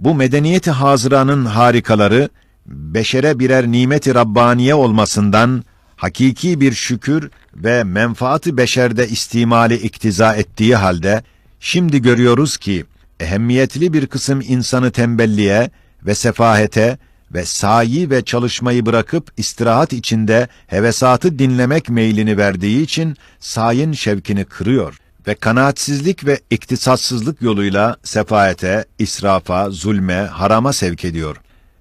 Bu medeniyeti hazıranın harikaları, beşere birer nimeti Rabbaniye olmasından, hakiki bir şükür ve menfaati beşerde istimali iktiza ettiği halde, şimdi görüyoruz ki, ehemmiyetli bir kısım insanı tembelliğe ve sefahete ve sayi ve çalışmayı bırakıp istirahat içinde hevesatı dinlemek meylini verdiği için sayin şevkini kırıyor ve kanaatsizlik ve iktisatsızlık yoluyla sefahete, israfa, zulme, harama sevk ediyor.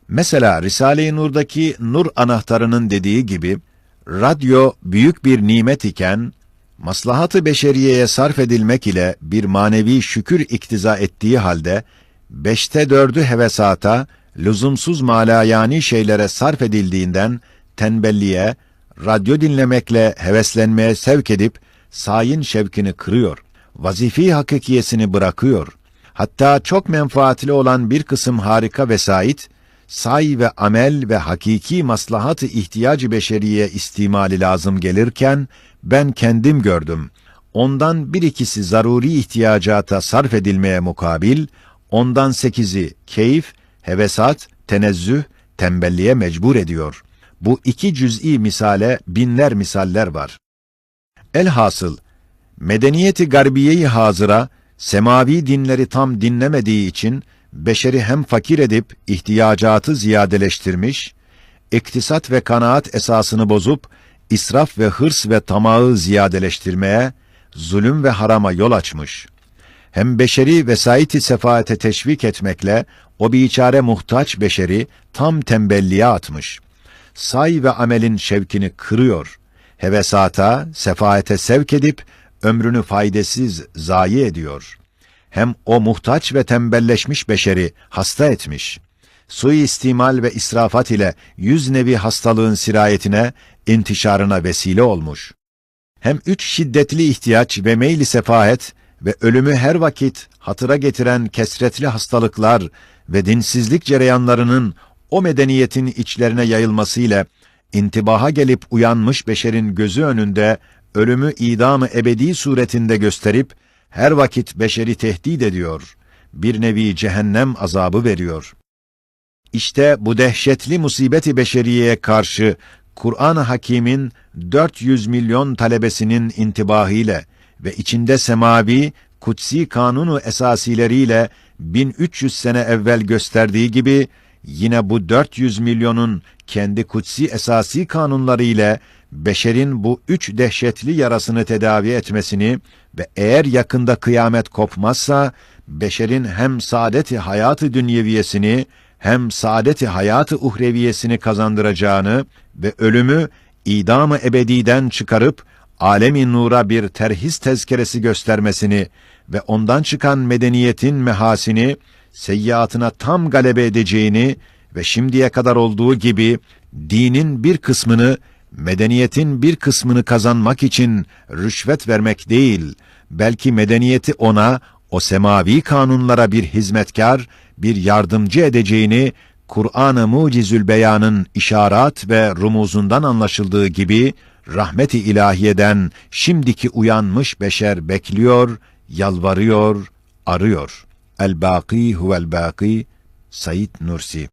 Mesela Risale-i Nur'daki Nur anahtarının dediği gibi, radyo büyük bir nimet iken, maslahatı beşeriyeye sarf edilmek ile bir manevi şükür iktiza ettiği halde, beşte dördü hevesata, lüzumsuz malayani şeylere sarf edildiğinden, tembelliğe, radyo dinlemekle heveslenmeye sevk edip, sayin şevkini kırıyor, vazifi hakikiyesini bırakıyor. Hatta çok menfaatli olan bir kısım harika vesait, say ve amel ve hakiki maslahat-ı ihtiyacı beşeriye istimali lazım gelirken, ben kendim gördüm. Ondan bir ikisi zaruri ihtiyacata sarf edilmeye mukabil, ondan sekizi keyif, hevesat, tenezzüh, tembelliğe mecbur ediyor. Bu iki cüz'i misale binler misaller var. Elhasıl, medeniyeti garbiyeyi hazıra, semavi dinleri tam dinlemediği için, beşeri hem fakir edip ihtiyacatı ziyadeleştirmiş, iktisat ve kanaat esasını bozup, israf ve hırs ve tamağı ziyadeleştirmeye, zulüm ve harama yol açmış. Hem beşeri vesayeti sefaate teşvik etmekle, o biçare muhtaç beşeri tam tembelliğe atmış. Say ve amelin şevkini kırıyor. Hevesata, sefaate sevk edip, ömrünü faydasız zayi ediyor. Hem o muhtaç ve tembelleşmiş beşeri hasta etmiş. Suistimal ve israfat ile yüz nevi hastalığın sirayetine, intişarına vesile olmuş. Hem üç şiddetli ihtiyaç ve meyli sefahet ve ölümü her vakit hatıra getiren kesretli hastalıklar ve dinsizlik cereyanlarının o medeniyetin içlerine yayılmasıyla intibaha gelip uyanmış beşerin gözü önünde ölümü idamı ebedi suretinde gösterip her vakit beşeri tehdit ediyor. Bir nevi cehennem azabı veriyor. İşte bu dehşetli musibeti beşeriyeye karşı Kur'an-ı Hakîm'in 400 milyon talebesinin intibahıyla ve içinde semavi, kutsi kanunu esasileriyle 1300 sene evvel gösterdiği gibi yine bu 400 milyonun kendi kutsi esasi kanunları ile beşerin bu üç dehşetli yarasını tedavi etmesini ve eğer yakında kıyamet kopmazsa beşerin hem saadeti hayatı dünyeviyesini hem saadeti hayatı uhreviyesini kazandıracağını ve ölümü idamı ebediden çıkarıp alemi nura bir terhis tezkeresi göstermesini ve ondan çıkan medeniyetin mehasini seyyiatına tam galebe edeceğini ve şimdiye kadar olduğu gibi dinin bir kısmını medeniyetin bir kısmını kazanmak için rüşvet vermek değil, belki medeniyeti ona, o semavi kanunlara bir hizmetkar, bir yardımcı edeceğini, Kur'an-ı Mucizül Beyan'ın işaret ve rumuzundan anlaşıldığı gibi, rahmeti ilahiyeden şimdiki uyanmış beşer bekliyor, yalvarıyor, arıyor. El-Bâkî huvel-Bâkî Said Nursi